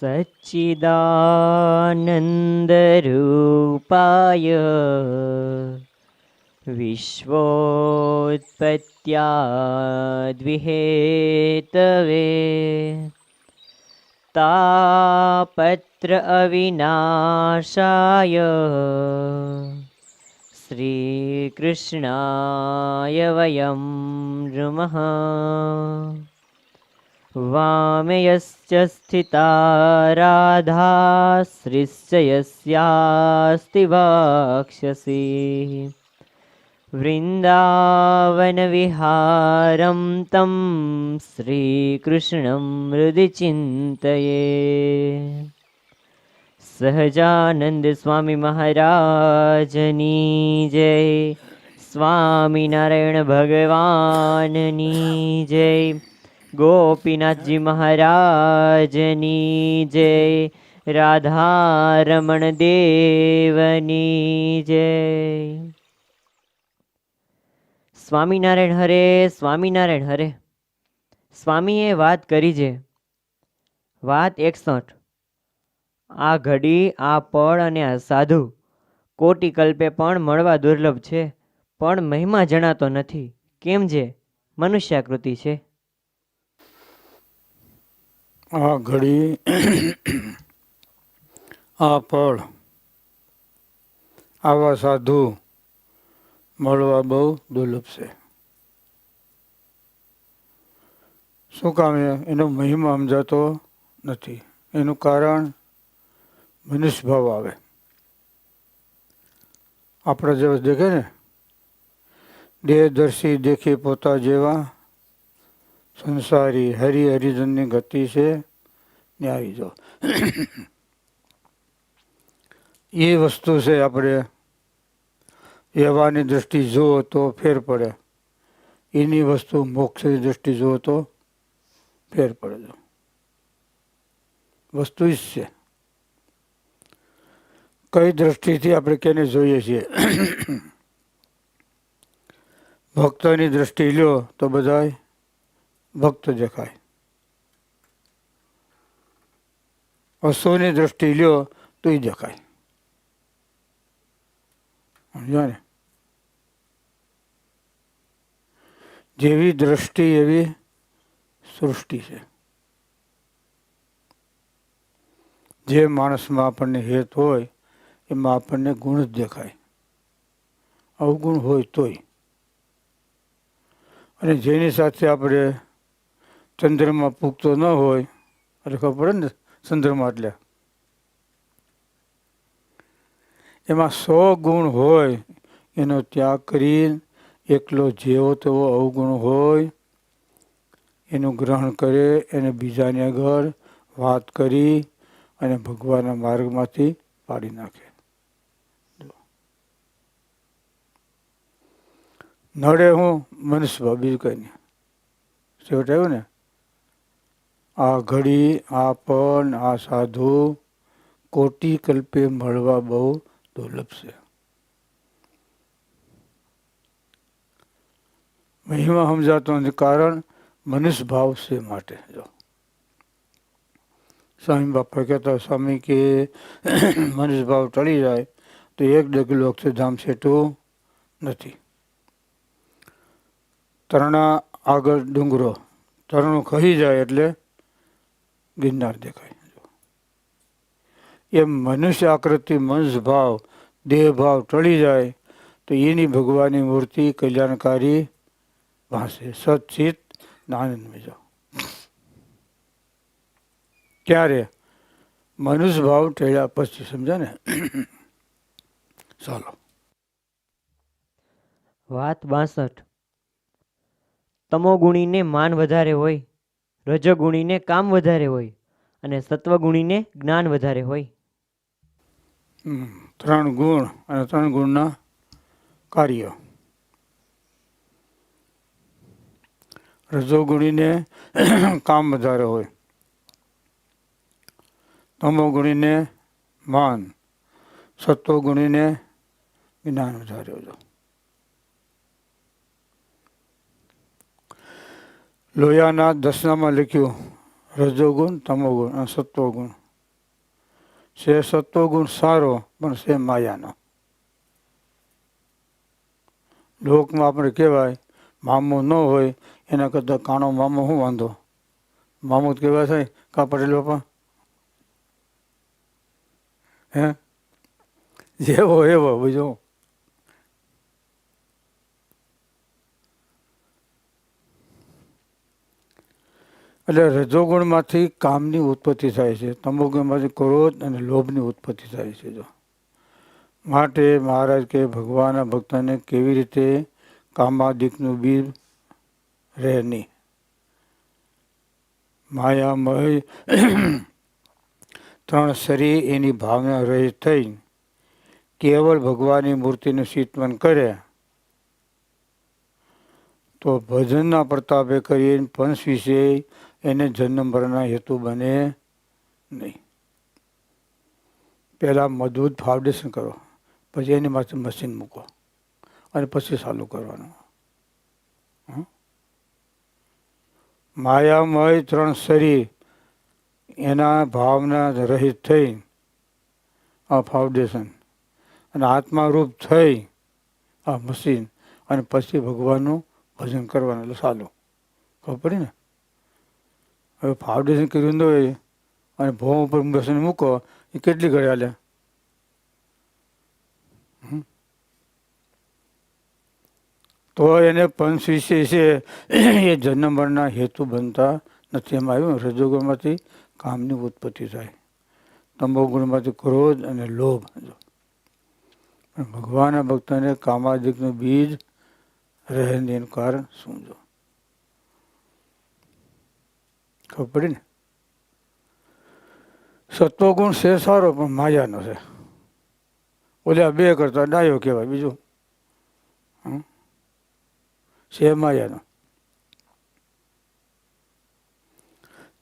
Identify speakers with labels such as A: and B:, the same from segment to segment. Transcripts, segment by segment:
A: सच्चिदानन्दरूपाय विश्वोत्पत्त्याद्विहेतवे तापत्र अविनाशाय श्रीकृष्णाय वयं नमः वामयश्च स्थिता राधा श्रीश्च यस्यास्ति वाक्षसि वृन्दावनविहारं तं श्रीकृष्णं हृदि चिन्तये सहजानन्दस्वामिमहाराजनी जय स्वामिनारायणभगवाननी जय ગોપીનાથજી મહારાજની જય, રાધારમણ દેવની જય. સ્વામિનારાયણ હરે સ્વામિનારાયણ હરે. સ્વામીએ વાત કરી છે. વાત એકસઠ. આ ઘડી, આ પળ અને આ સાધુ કોટી કલ્પે પણ મળવા દુર્લભ છે, પણ મહિમા જણાતો નથી. કેમ જે મનુષ્યાકૃતિ છે.
B: આ ઘડી આ પળ આવા સાધુ મળવા બહુ દુર્લભ છે. શું કામ એનો મહિમા સમજાતો નથી. એનું કારણ મનુષ્ય ભાવ આવે. આપણા જેવા દેખે ને? દેહદર્શી દેખી પોતા જેવા સંસારી હરિ હરિજનની ગતિ છે ને આવી જાઓ. એ વસ્તુ છે આપણે વ્યવહારની દ્રષ્ટિ જુઓ તો ફેર પડે. એની વસ્તુ મોક્ષની દ્રષ્ટિ જુઓ તો ફેર પડે જો વસ્તુ જ છે. કઈ દ્રષ્ટિથી આપણે કેને જોઈએ છીએ? ભક્તની દ્રષ્ટિ લ્યો તો બધાય ભક્ત દેખાય અસુરની દ્રષ્ટિ લ્યો તો એ દેખાય સમજ્યા ને? જેવી દ્રષ્ટિ, એવી સૃષ્ટિ છે. જે માણસમાં આપણને હેત હોય, એમાં આપણને ગુણ જ દેખાય. અવગુણ હોય તોય. અને જેની સાથે આપણે ચંદ્રમાં પૂગતો ન હોય, એટલે ખબર પડે ને ચંદ્રમાં એટલે. એમાં સો ગુણ હોય, એનો ત્યાગ કરી એકલો જેવો તેવો અવગુણ હોય, એનું ગ્રહણ કરે, એને બીજાને આગળ વાત કરી અને ભગવાનના માર્ગમાંથી પાડી નાખે. નડે હું મનુષ્ય બીજું કંઈ નહીં. છેવટે આવ્યું ને? આ ઘડી આ પણ આ સાધુ કોટી કલ્પે મળવા બહુ દુર્લભ છે મહિમા સમજાતો નથી કારણ મનુષ્ય ભાવ છે માટે. જો. સ્વામી બાપા કહેતા, સ્વામી, કે મનુષ્ય ભાવ ટળી જાય, તો એક ડગલું અક્ષરધામ છેટું નથી. તરણા આગળ ડુંગરો. તરણું કહી જાય એટલે ગિરનાર દેખાય. એમ મનુષ્ય આકૃતિ મનુષ્ય ભાવ દેહ ભાવ ટળી જાય, તો એની ભગવાનની મૂર્તિ કલ્યાણકારી ભાષે સચિત આનંદમાં જાઓ ક્યારે મનુષ્ય ભાવ ટળ્યા પછી સમજા ને? ચાલો.
A: વાત બાસઠ. તમોગુણીને માન વધારે હોય રજોગુણીને કામ વધારે હોય અને સત્વગુણીને જ્ઞાન વધારે હોય.
B: ત્રણ ગુણ અને ત્રણ ગુણના કાર્ય. રજોગુણીને કામ વધારે હોય. તમોગુણીને માન. સત્વગુણીને જ્ઞાન વધારે હોય. લોયાના દસનામાં લખ્યું, રજોગુણ તમોગુણ અને સત્વગુણ. છે સત્વગુણ સારો, પણ છે માયાનો. લોકમાં આપણે કહેવાય, મામો ન હોય, એના કરતાં કાણો મામો શું વાંધો? મામો જ કહેવાય થાય કા પટેલ બાપા હે? જેવો એવો, બીજો એટલે રજોગુણમાંથી કામની ઉત્પત્તિ થાય છે. તમોગુણમાંથી ક્રોધ અને લોભની ઉત્પત્તિ થાય છે જો. માટે મહારાજ કે ભગવાનના ભક્તને કેવી રીતે કામાદિકનું બીજ રહે નહીં? માયામય ત્રણ શરીર એની ભાવના રહી થઈ. કેવળ ભગવાનની મૂર્તિનું શીતમન કરે. તો ભજનના પ્રતાપે કરીને પંચ વિશે એને જન્મ મરણના હેતુ બને નહીં. પહેલાં મજબૂત ફાઉન્ડેશન કરો, પછી એની માથે મશીન મૂકો અને પછી ચાલુ કરવાનું? માયામય ત્રણ શરીર એના ભાવના રહિત થઈ આ ફાઉન્ડેશન અને આત્મારૂપ થઈ આ મશીન અને પછી ભગવાનનું ભજન કરવાનું. એટલે ચાલુ. ખબર પડી ને? હવે ફાઉન્ડેશન કર્યું ન હોય અને ભોમ ઉપર બેસીને મૂકો, એ કેટલી ઘડી હાલે? તો એને પંચ વિશે છે, એ જન્મ મરણના હેતુ બનતા નથી એમાં આવ્યું. રજોગુણમાંથી કામની ઉત્પત્તિ થાય. તમોગુણમાંથી ક્રોધ અને લોભ. પણ ભગવાનના ભક્તને કામાદિકનું બીજ રહે નહીં એનું કારણ શું જો ખબર પડી ને? સત્વગુણ છે સારો, પણ માયાનો છે. ઓલા બે કરતા ડાયો કહેવાય બીજું? છે માયાનો.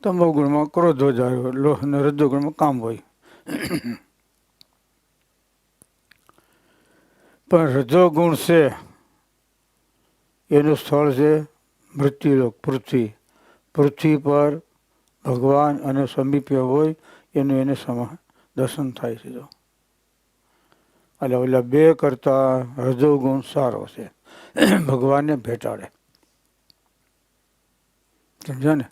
B: તમો ગુણમાં ક્રોધ વધારે લોહ અને રજોગુણમાં કામ હોય. પણ રજો ગુણ છે, એનું સ્થળ છે મૃત્યુલોક, પૃથ્વી. પૃથ્વી પર ભગવાન અને સમીપ્ય હોય, એનું એને સમા, દર્શન થાય છે જો. એટલે ઓલા બે કરતા રજોગુણ સારો છે. ભગવાનને ભેટાડે. સમજ્યા ને?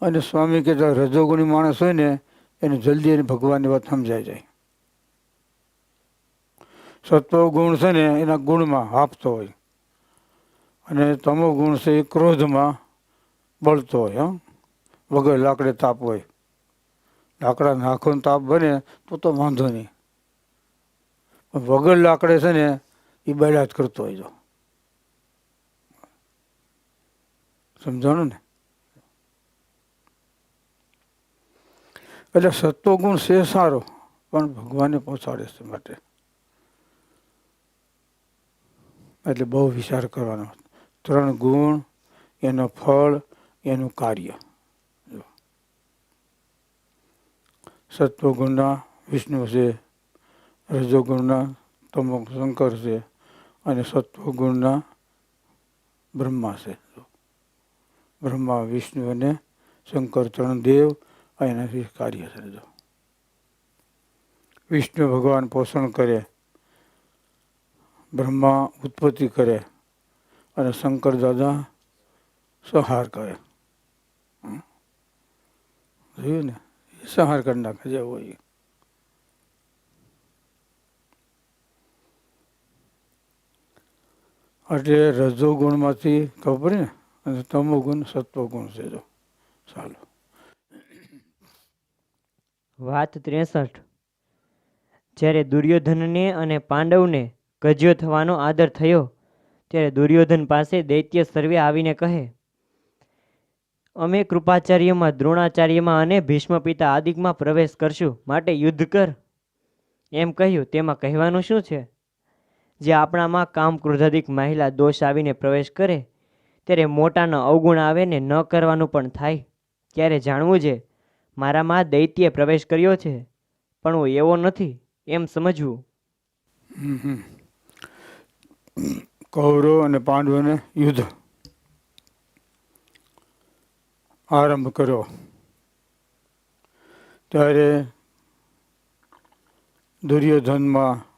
B: અને સ્વામી કહેતા રજોગુણી માણસ હોય ને, એને જલ્દી એને ભગવાનની વાત સમજાઈ જાય. સત્વ ગુણ છે ને, એના ગુણમાં હાપતો હોય. અને તમો ગુણ છે એ ક્રોધમાં બળતો હોય, હં. વગર લાકડે તાપ હોય. લાકડા નાખોને તાપ બને તો તો વાંધો નહીં. પણ વગર લાકડે છે ને, એ બળ્યા જ કરતો હોય તો સમજાણું ને? એટલે સત્વગુણ છે સારો, પણ ભગવાને પહોંચાડે છે માટે. એટલે બહુ વિચાર કરવાનો. ત્રણ ગુણ, એનો ફળ એનું કાર્ય. સત્વગુણના વિષ્ણુ છે, રજોગુણના તમો શંકર છે અને સત્વગુણના બ્રહ્મા છે બ્રહ્મા, વિષ્ણુ અને શંકર ત્રણ દેવ એનાથી કાર્ય છે જો. વિષ્ણુ ભગવાન પોષણ કરે, બ્રહ્મા ઉત્પત્તિ કરે અને શંકર દાદા સંહાર કરે? જોયું ને, એ સંહાર કરી નાખે જે હોય એટલે એટલે રજોગુણમાંથી ખબર ને? અને સત્વ ગુણ છે જો. ચાલો.
A: વાત ત્રેસઠ. જ્યારે દુર્યોધનને અને પાંડવને ગજ્યો થવાનો આદર થયો, ત્યારે દુર્યોધન પાસે દૈત્ય સર્વે આવીને કહે અમે કૃપાચાર્યમાં, દ્રોણાચાર્યમાં અને ભીષ્મપિતા આદિકમાં પ્રવેશ કરશું. માટે યુદ્ધ કર. એમ કહ્યું. તેમાં કહેવાનું શું છે? જે આપણામાં કામ ક્રોધાધિક મહિલા દોષ આવીને પ્રવેશ કરે, ત્યારે મોટાનો અવગુણ આવે ને ન કરવાનું પણ થાય. ત્યારે જાણવું છે, મારામાં દૈત્યે પ્રવેશ કર્યો છે, પણ હું એવો નથી. એમ સમજવું.
B: કૌરવ અને પાંડવોને યુદ્ધ. આરંભ કર્યો. ત્યારે દુર્યોધનમાં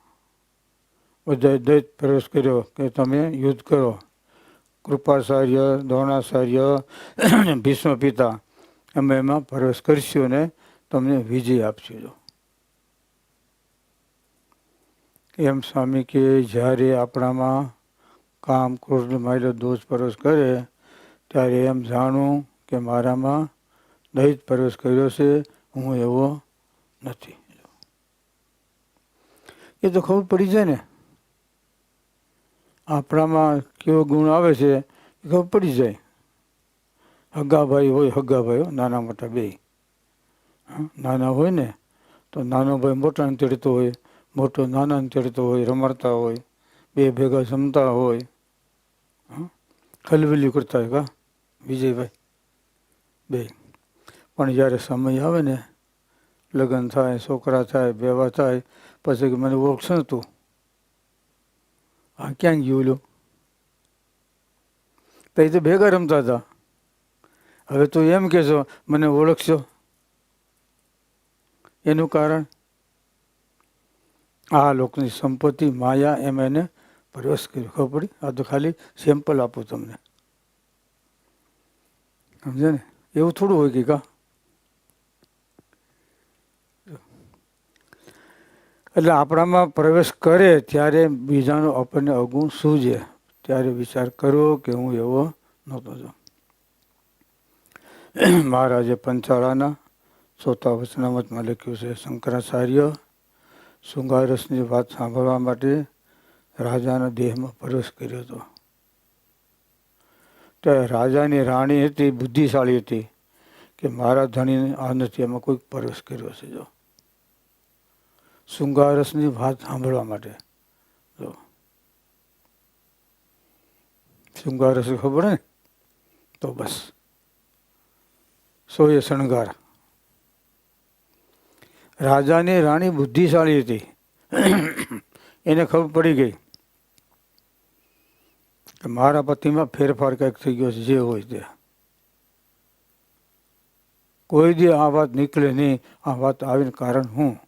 B: બધાએ દૈત પ્રવેશ કર્યો કે તમે યુદ્ધ કરો. કૃપાચાર્ય, દ્રોણાચાર્ય અને ભીષ્મ પિતા અમે એમાં પ્રવેશ કરીશું ને તમને વિજય આપશું. એમ સ્વામી કે જ્યારે આપણામાં કામ, ક્રોધ, માયલો, દોષ પ્રવેશ કરે, ત્યારે એમ જાણું કે મારામાં દૈત પ્રવેશ કર્યો છે, હું એવો નથી. એ તો ખબર પડી જાય ને. આપણામાં કેવો ગુણ આવે છે, એ ખબર પડી જાય. હગાભાઈ હોય હગાભાઈ હોય નાના મોટા બે. નાના હોય ને, તો નાનો ભાઈ મોટાને તેડતો હોય, મોટો નાનાને તેડતો હોય, રમાડતા હોય, બે ભેગા જમતા હોય. હં? ખલબલી કરતા હોય કા, વિજયભાઈ? બે. પણ જ્યારે સમય આવે ને, લગ્ન થાય, છોકરા થાય બેવા થાય, પછી કે મને ઓળખશે તું? આ ક્યાં ગયું તો તો ભેગા રમતા હતા. હવે તું એમ કહેશો, મને ઓળખશો? એનું કારણ? આ લોકોની સંપત્તિ, માયા એમ એને પ્રવેશ કર્યો. ખબર પડી? આ તો ખાલી સેમ્પલ આપું તમને. સમજે ને? એવું થોડું હોય કે કા એટલે આપણામાં પ્રવેશ કરે ત્યારે બીજાનો આપણને અવગુણ સૂજે. ત્યારે વિચાર કરવો કે હું એવો નહોતો જો મહારાજે પંચાળાના ચોથા વચનામતમાં લખ્યું છે, શંકરાચાર્ય, શૃંગારસની વાત સાંભળવા માટે રાજાના દેહમાં પ્રવેશ કર્યો હતો. ત્યારે રાજાની રાણી હતી, બુદ્ધિશાળી હતી, કે મારા ધણીને આ નથી, એમાં કોઈક પ્રવેશ કર્યો છે, જો. શૃંગારસની વાત સાંભળવા માટે, જો. શૃંગારસ ખબર ને તો બસ. સોએ શણગાર. રાજાની રાણી બુદ્ધિશાળી હતી. એને ખબર પડી ગઈ. મારા પતિમાં ફેરફાર કંઈક થઈ ગયો છે, જે હોય તે. કોઈ દી આ વાત નીકળે નહીં, આ વાત આવીને કારણ હું?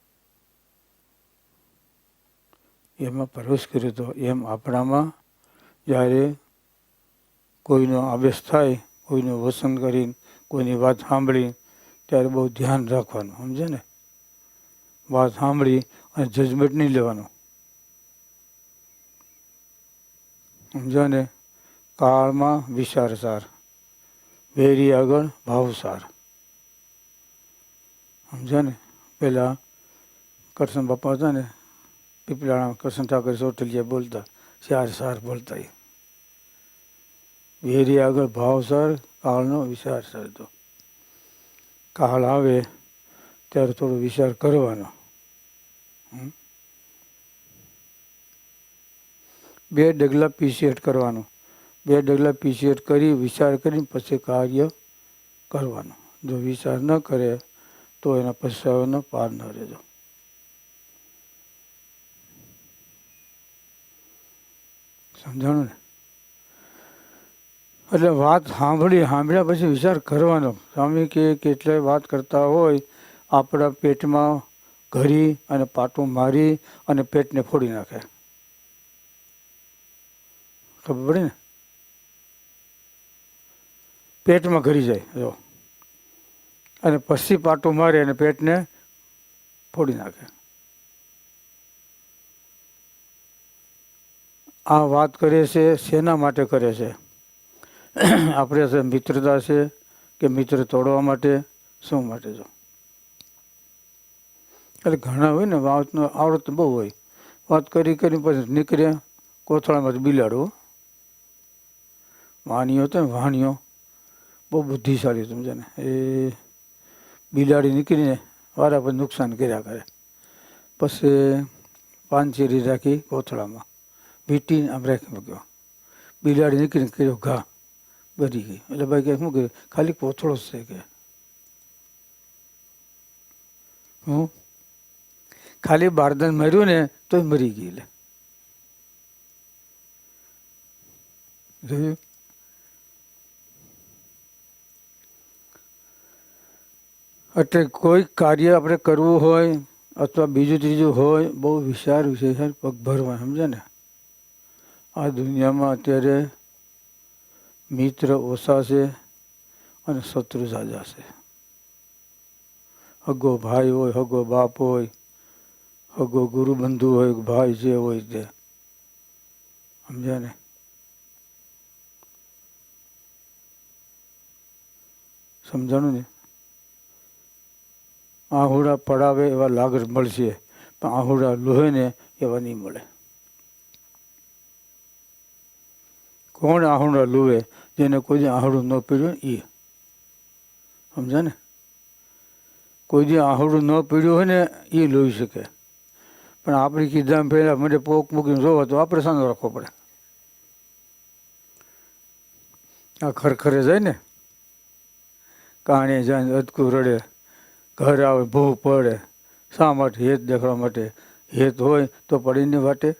B: એમાં પ્રવેશ કર્યો હતો એમ આપણામાં જ્યારે કોઈનો આવેશ થાય, કોઈનું વસન કરીને, કોઈની વાત સાંભળી ત્યારે બહુ ધ્યાન રાખવાનું સમજે ને? વાત સાંભળી અને જજમેન્ટ નહીં લેવાનું. સમજ્યા ને કાળમાં વિચાર સાર. વેરી આગળ ભાવસાર. સમજો ને પેલા કરશન બાપા હતા ને પીપલાણા કરશન ઠાકર સોટલિયા બોલતા, ચાર સાર બોલતા એ વેરી આગળ ભાવસાર, કાળનો વિચાર સરતો કાળ આવે ત્યારે થોડો વિચાર કરવાનો. હમ? બે ડગલા પીસીએટ કરવાનું. બે ડગલા પીસીએટ કરી, વિચાર કરીને પછી કાર્ય કરવાનું. જો વિચાર ન કરે, તો એના પછાવાનો પાર ન રહેજો. સમજાણું ને? એટલે વાત સાંભળી, સાંભળ્યા પછી વિચાર કરવાનો. સ્વામી કે કેટલાય વાત કરતા હોય, આપણા પેટમાં ઘરી અને પાટું મારી અને પેટને ફોડી નાખે. ખબર પડી ને? પેટમાં ઘરી જાય, જો. અને પછી પાટું મારે અને પેટને ફોડી નાખે. આ વાત કરે છે, શેના માટે કરે છે? આપણે મિત્રતા છે કે મિત્ર તોડવા માટે? શું માટે જો? એટલે ઘણા હોય ને, વાતનો આવડત બહુ હોય. વાત કરી કરી પછી નીકળ્યા, કોથળામાંથી બિલાડો વાણીઓ હતો ને વાણીઓ. બહુ બુદ્ધિશાળી સમજે ને? એ બિલાડી નીકળીને વારા પર નુકસાન કર્યા કરે. પછી પાંચેરી રાખી કોથળામાં વીટીને આમ રાખી મૂક્યો. બિલાડી નીકળીને કર્યો ઘા. બરી ગઈ. એટલે ભાઈ કે શું કર્યું? ખાલી કોથળો જ છે કે? હું? ખાલી બારદન માર્યું ને તોય મરી ગઈ એટલે જોયું? એટલે કોઈ કાર્ય આપણે કરવું હોય અથવા બીજું ત્રીજું હોય, બહુ વિચાર વિશેષણ પગભરવા પગ ભરવા સમજે ને? આ દુનિયામાં અત્યારે મિત્ર ઓછા છે અને શત્રુ સાજા છે. હગો ભાઈ હોય, હગો બાપ હોય, હગો ગુરુ બંધુ હોય, ભાઈ જે હોય તે. સમજ્યા ને? સમજાણું ને? આહુડા પડાવે એવા લાગર મળશે, પણ આહુડા લોહે ને એવા નહીં મળે. કોણ આહુડા લોહે જેને કોઈ આહુડું ન પીડ્યું એ? સમજા ને? કોઈ જે આહુડું ન પીડ્યું હોય ને એ લોહી શકે. પણ આપણે કીધા પહેલાં મને પોક મૂકીને જોવો તો આપણે સાનો રાખવો પડે? આ ખરખરે જાય ને? કાણે જાય અદકું રડે. ઘર આવે ભૂ પડે. શા માટે? હેત દેખાડવા માટે. હેત હોય તો પડીને વાટે.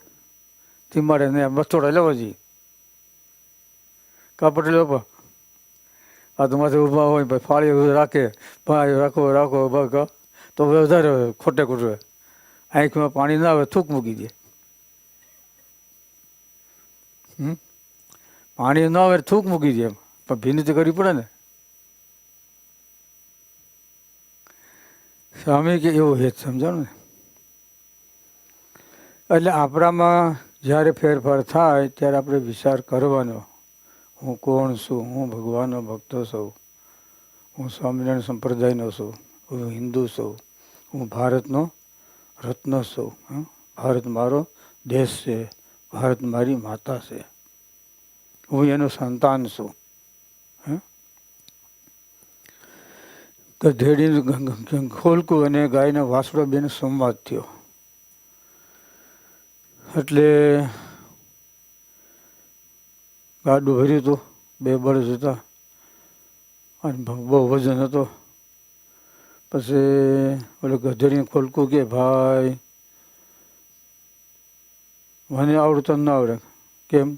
B: થી મારે ને બસોડા લેવા જઈએ. કાપડ લેવા આ તો માથે ઊભા હોય ફાળી રાખે. ભાઈ, રાખો રાખો ઊભા તો વધારે ખોટે ખોટે આંખમાં પાણી ના આવે, થૂક મૂકી દે? પાણી ના આવે, થૂક મૂકી દે એમ. પણ ભીની તો કરવી પડે ને. સ્વામી કે એવો હેત સમજાણું ને? એટલે આપણામાં જ્યારે ફેરફાર થાય, ત્યારે આપણે વિચાર કરવાનો, હું કોણ છું? હું ભગવાનનો ભક્તો છું. હું સ્વામિનારાયણ સંપ્રદાયનો છું. હું હિન્દુ છું. હું ભારતનો રત્ન છું? ભારત મારો દેશ છે. ભારત મારી માતા છે. હું એનું સંતાન છું. ગધેડીનું ખોલકું અને ગાયના વાસડો બેનો સંવાદ થયો. એટલે ગાડું ભર્યું હતું, બે બળદ હતા અને બહુ વજન હતો. પછી ઓલું ગધેડીને ખોલકું કે, ભાઈ, મને આવડતું ન આવડે. કેમ?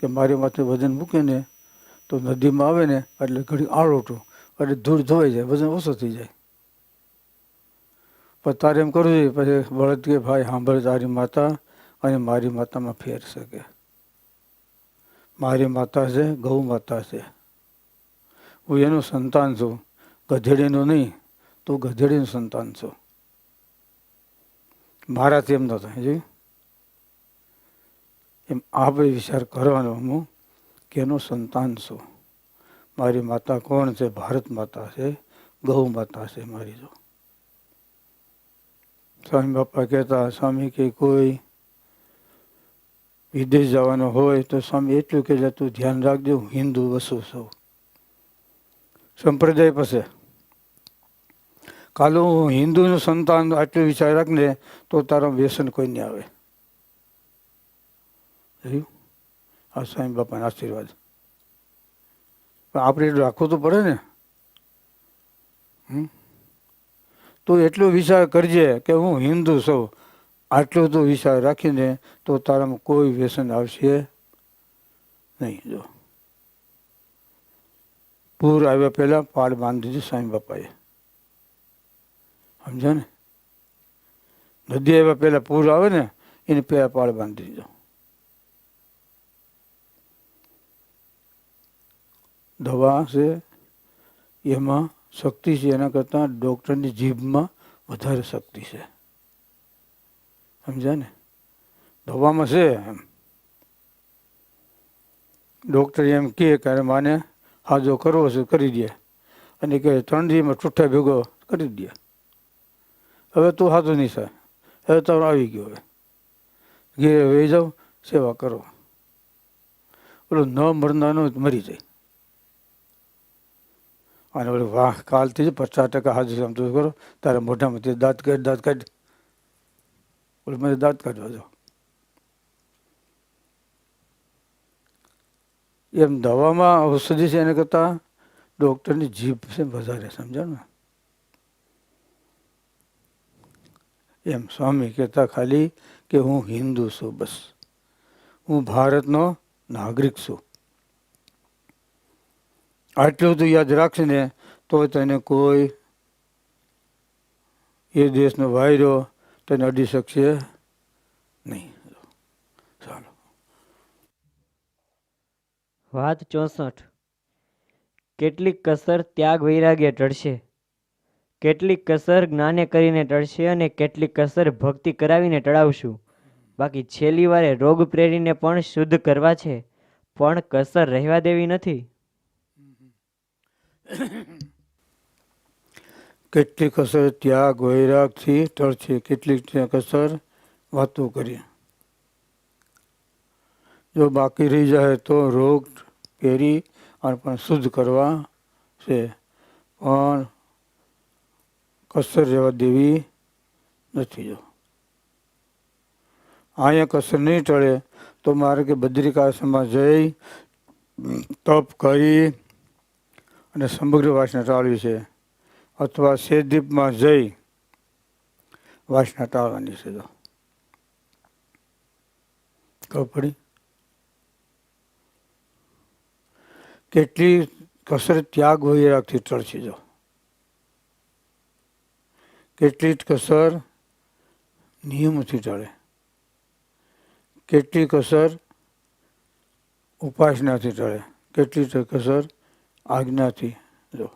B: કે મારી માથે વજન મૂકે ને તો નદીમાં આવે ને એટલે ઘડી આળોટું. એટલે ધૂળ ધોવાઈ જાય, વજન ઓછો થઈ જાય. પણ તારે એમ કરવું જોઈએ, પછી બળદ કે ભાઈ, સાંભળ, તારી માતા અને મારી માતામાં ફેર શકે મારી માતા છે, ગૌ માતા છે. હું એનું સંતાન છું, ગધેડીનું નહીં, તું ગધેડીનું સંતાન છું. મારાથી એમ ન થાય જોયું એમ આપણે વિચાર કરવાનો હું, કે એનું સંતાન છું. મારી માતા કોણ છે? ભારત માતા છે, ગૌ માતા છે મારી જો. સ્વામી બાપા કહેતા, સ્વામી, કે કોઈ વિદેશ જવાનો હોય તો સ્વામી એટલું કે તું ધ્યાન રાખજો, હું હિન્દુ વસુ છું. સંપ્રદાય પાસે, કાલો હું હિન્દુનું સંતાન આટલું વિચાર રાખને, તો તારો વ્યસન કોઈ નહીં આવે. આ સ્વામી બાપાના આશીર્વાદ. આપણે રાખવું તો પડે ને? તો એટલો વિચાર કરજે કે હું હિન્દુ છું. આટલો તો વિચાર રાખીને તો તારામાં કોઈ વ્યસન આવશે નહીં. જો. પૂર આવ્યા પહેલા પાડ બાંધી દીધું સ્વામી બાપાએ. સમજો ને? નદી આવ્યા પહેલા પૂર આવે ને, એને પહેલા પાડ બાંધી દીધો દવા છે, એમાં શક્તિ છે, એના કરતાં ડૉક્ટરની જીભમાં વધારે શક્તિ છે. સમજ્યા ને? દવામાં છે એમ. ડૉક્ટર એમ કહે કે માને હાજો કરવો છે, કરી દે. અને કે ત્રણ દીમાં ઠૂઠા ભેગો કરી દે. હવે તું હાથું નહીં સર. હવે તારું આવી ગયો હવે. ઘેરે વહી જાઓ સેવા કરો. ઓલું ન મરનાનું મરી જાય. અને ઓલું વાહ, કાલથી જ પચાસ ટકા હાજર સમતું કરો? તારા મોઢામાંથી દાંત કાઢ દાંત કાઢ. ઓલું મને દાંત કાઢવા દો. એમ દવામાં ઔષધિ છે એના કરતાં ડૉક્ટરની જીભ છે વધારે, સમજાણું? ને એમ સ્વામી કહેતા ખાલી કે હું હિન્દુ છું બસ. હું ભારતનો નાગરિક છું. આટલું તો યાદ રાખશે તો તને કોઈ એ દેશનો વાયરો તેને અડી શકશે નહીં. ચાલો.
A: વાત ચોસઠ. કેટલીક કસર ત્યાગ વૈરાગ્ય ટળશે. કેટલીક કસર જ્ઞાને કરીને ટળશે અને કેટલીક કસર ભક્તિ કરાવીને ટળાવશું. બાકી છેલ્લી વારે રોગ પ્રેરીને પણ શુદ્ધ કરવા છે. પણ કસર રહેવા દેવી નથી.
B: કેટલી કસર, ત્યાગ વૈરાગથી ટળશે કેટલીક ત્યાં કસર, વાતો કરી જો બાકી રહી જાય તો રોગ પહેરી અને પણ શુદ્ધ કરવા છે. પણ કસર રહેવા દેવી નથી જો. અહીંયા કસર નહીં ટળે તો મારે કે બદ્રિકાશ્રમમાં જઈ, તપ કરી અને સમગ્ર વાસના ટાળવી છે અથવા શેદીપમાં જઈ વાસના ટાળવાની છે તો ખબર પડી? કેટલી કસરત ત્યાગ વૈરાગથી ટળશે જો. કેટલી કસર નિયમથી ટળે. કેટલી કસર ઉપાસનાથી ટળે. કેટલી કસર આજ્ઞાથી જો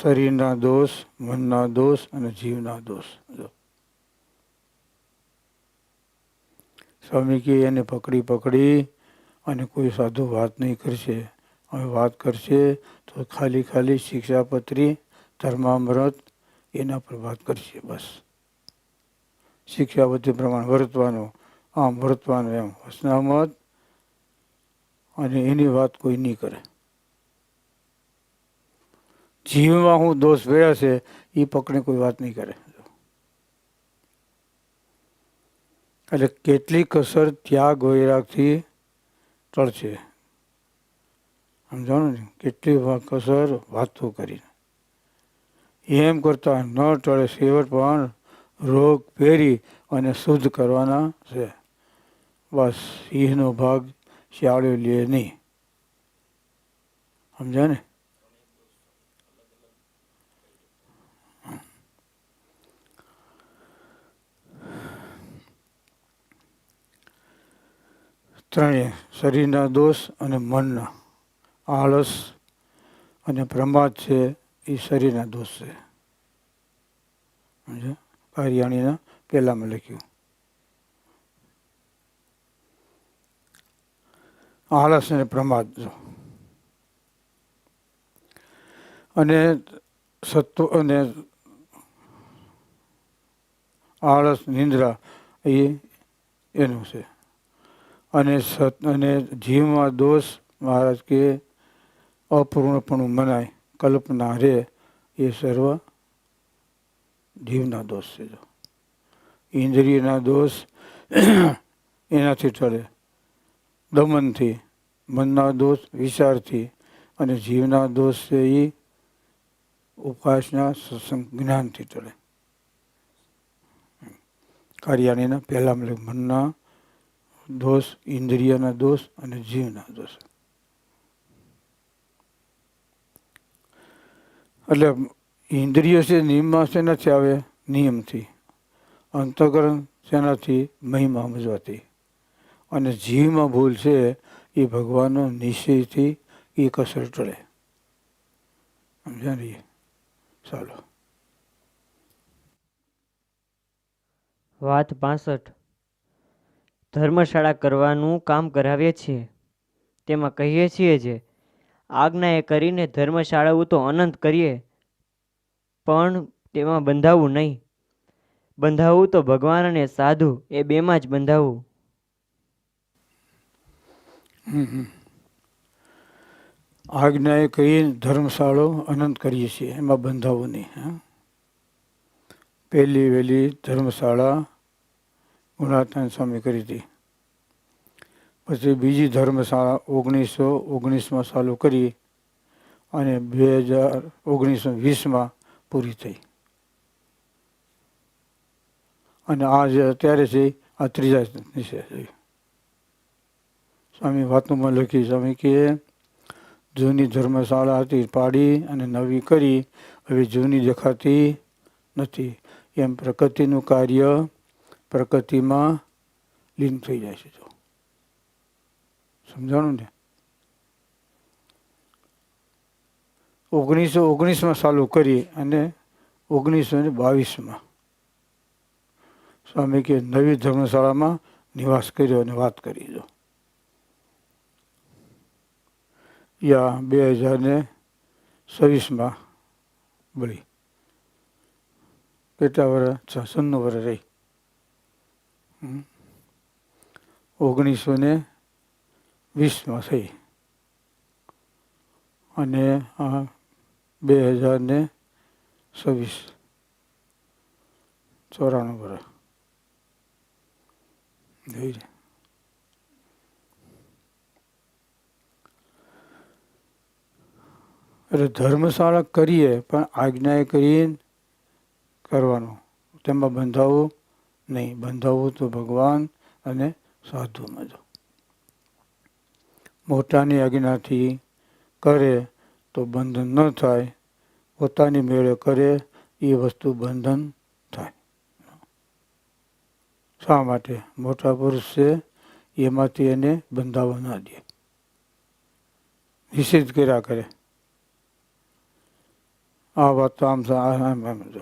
B: શરીરના દોષ, મનના દોષ અને જીવના દોષ જો સ્વામી કે એને પકડી પકડી અને કોઈ સાધુ વાત નહીં કરશે. હવે વાત કરશે તો ખાલી ખાલી શિક્ષાપત્રી, ધર્મામૃત એના પર વાત કરશે બસ. શિક્ષાપત્રી પ્રમાણે વર્તવાનું, આમ વર્તવાનું એમ. વસનામત અને એની વાત કોઈ નહીં કરે. જીવમાં હું દોષ ભર્યા છે એ પકડી કોઈ વાત નહીં કરે. એટલે કેટલી કસર ત્યાગ વૈરાગથી ટળશે સમજાણું ને? કેટલી કસર વાતો કરીને. એમ કરતા ન ટળે સેવટ પણ રોગ પહેરી અને શુદ્ધ કરવાના છે. બસ સિંહનો ભાગ શિયાળ્યો લે નહીં. સમજો ને ત્રણેય શરીરના દોષ અને મનના. આળસ અને પ્રમાદ છે, એ શરીરના દોષ છે. સમજ્યા? કારિયાણીના પહેલાંમાં લખ્યું. આળસ અને પ્રમાદ અને સત્વ અને આળસ, નિંદ્રા એ એનું છે. અને સત અને જીવમાં દોષ મહારાજ કે અપૂર્ણપણું મનાય, કલ્પના રે એ સર્વ જીવના દોષ છે જો. ઇન્દ્રિયના દોષ એનાથી ટળે. દમનથી, મનના દોષ વિચારથી અને જીવના દોષ છે એ ઉપાસના સત્સંગ જ્ઞાનથી ટળે કાર્યાણીના પહેલા મનના દોષ, ઇન્દ્રિયના દોષ અને જીવના દોષ. એટલે ઇન્દ્રિય છે, નિયમમાં શેનાથી આવે? નિયમથી. અંતકરણ શેનાથી? મહિમા સમજવાથી. અને જીવમાં ભૂલ છે એ ભગવાનનો નિશ્ચયથી એ કસર ટળે સમજ્યા ચાલો.
A: વાત પાસઠ. ધર્મશાળા કરવાનું કામ કરાવીએ છીએ. તેમાં કહીએ છીએ જે, આજ્ઞા એ કરીને ધર્મશાળાઓ તો અનંત કરીએ, પણ તેમાં બંધાવવું નહીં. બંધાવવું તો ભગવાન અને સાધુ એ બેમાં જ બંધાવવું
B: હમ હમ. આજ્ઞાએ કહી ધર્મશાળો અનંત કરીએ છીએ, એમાં બંધાવું નહીં, હા? પહેલી વહેલી ધર્મશાળા ગુણાતાન સ્વામી કરી હતી. પછી બીજી ધર્મશાળા ઓગણીસો ઓગણીસમાં ચાલુ કરી અને બે હજાર ઓગણીસો વીસમાં પૂરી થઈ. અને આ જે અત્યારે છે, આ ત્રીજા છે. સ્વામી વાતોમાં લખી સ્વામી કે, જૂની ધર્મશાળા હતી પાડી અને નવી કરી, હવે જૂની દેખાતી નથી. એમ પ્રકૃતિનું કાર્ય પ્રકૃતિમાં લીન થઈ જાય છે, જો. સમજાણું ને? ઓગણીસો ઓગણીસમાં ચાલુ કરી અને ઓગણીસો ને બાવીસમાં સ્વામી કે નવી ધર્મશાળામાં નિવાસ કર્યો અને વાત કરી દો યા બે હજાર ને છવ્વીસમાં બળી કેટલા વર્ષ? છસનનું વર્ષ રહી. ઓગણીસો ને વીસમાં થઈ. અને આ બે હજાર ને છવ્વીસ. ચોરાણું વર્ષ. જોઈ એટલે ધર્મશાળા કરીએ, પણ આજ્ઞાએ કરીને કરવાનું. તેમાં બંધાવવું નહીં. બંધાવવું તો ભગવાન અને સાધુમાં જો. મોટાની આજ્ઞાથી કરે તો બંધન ન થાય. પોતાની મેળે કરે એ વસ્તુ બંધન થાય. શા માટે? મોટા પુરુષ છે, એમાંથી એને બંધાવવા ના દે. નિષેધ કર્યા કરે. આ વાત તો.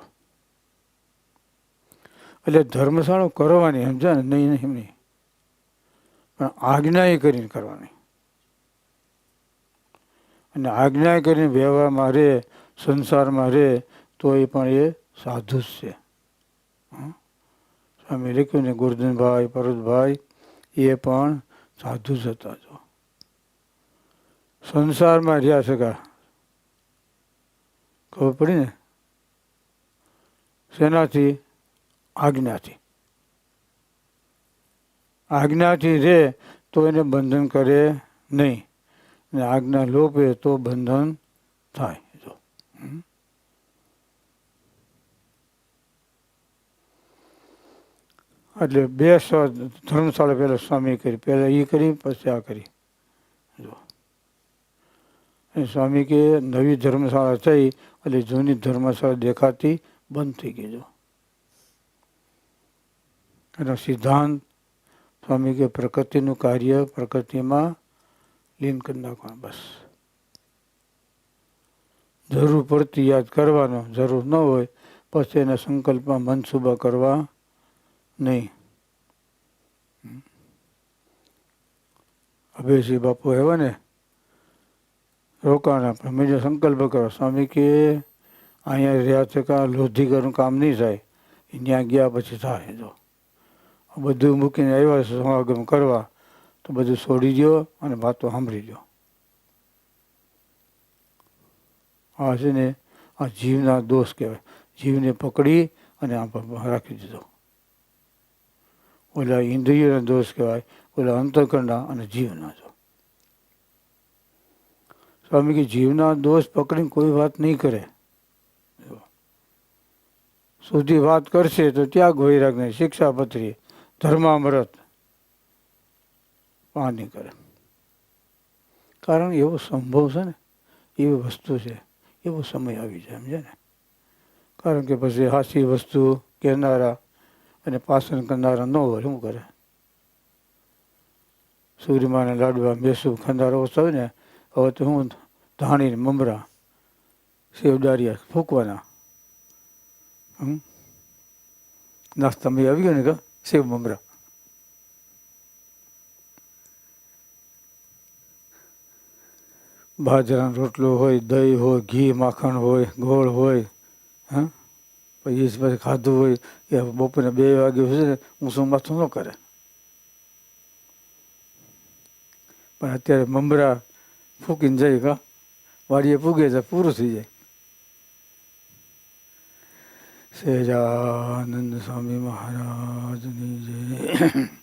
B: એટલે ધર્મશાળો કરવાની સમજા ને? નહીં નહીં નહીં. પણ આજ્ઞા એ કરીને કરવાની. અને આજ્ઞા કરીને વ્યવહારમાં રહે, સંસારમાં રહે તો એ પણ એ સાધુ જ છે? સ્વામી લખ્યું ને ગુરધનભાઈ પર્વતભાઈ એ પણ સાધુ જ હતા જો. સંસારમાં રહ્યા શકા ખબર પડી ને? શેનાથી? આજ્ઞાથી. આજ્ઞાથી રે તો એને બંધન કરે નહીં. ને આજ્ઞા લોપે તો બંધન થાય. જો. એટલે બે ધર્મશાળા પહેલા સ્વામી કરી, પહેલાં એ કરી, પછી આ કરી. જો. સ્વામી કે નવી ધર્મશાળા થઈ એટલે જૂની ધર્મશાળા દેખાતી બંધ થઈ ગઈ એનો સિદ્ધાંત સ્વામી કે પ્રકૃતિનું કાર્ય પ્રકૃતિમાં લીન કરી નાખવાનું, બસ. જરૂર પડતી યાદ કરવાનો, જરૂર ન હોય પછી એના સંકલ્પમાં મનસુબા કરવા નહીં. અભયસિંહ બાપુ એવા ને રોકાણા. આપણે મેં જે સંકલ્પ કર્યો સ્વામી કે અહીંયા રહ્યા છે કા લોધીકરનું કામ નહીં થાય. ત્યાં ગયા પછી થાય જો. બધું મૂકીને આવ્યા છે સમાગમ કરવા. તો બધું છોડી દો અને વાતો સાંભળી દો આ છે ને, આ જીવના દોષ કહેવાય. જીવને પકડી અને આ રાખી દીધો. ઓલા ઇન્દ્રિયોના દોષ કહેવાય, ઓલા અંતકરણના અને જીવના જો સ્વામી કે જીવના દોષ પકડીને કોઈ વાત નહીં કરે. સુધી વાત કરશે તો ત્યાગ વૈરાગને શિક્ષા શિક્ષાપત્રી, ધર્મામૃત પાણી કરે. કારણ એવો સંભવ છે ને, એવી વસ્તુ છે, એવો સમય આવી જાય સમજે ને? કારણ કે પછી હાસી વસ્તુ કહેનારા અને પાસન કરનારા ન હોય, શું કરે? સૂર્યમાને લાડવા મેસું ખંડારો ઓછો હોય ને હવે તો હું ધાણી મમરા સેવડારિયા ફૂંકવાના. હમ? નાસ્તામાં આવી ગયો ને કે સેવ મમરા. બાજરાનો રોટલો હોય, દહીં હોય, ઘી, માખણ હોય, ગોળ હોય હા પછી પછી ખાધું હોય, એ બપોરે બે વાગે હશે ને શું માથું ન કરે? પણ અત્યારે મમરા ફૂકીને જાય કા વાડીએ પૂગે છે પૂરું થઈ જાય સહેજાનંદ સ્વામી મહારાજની જય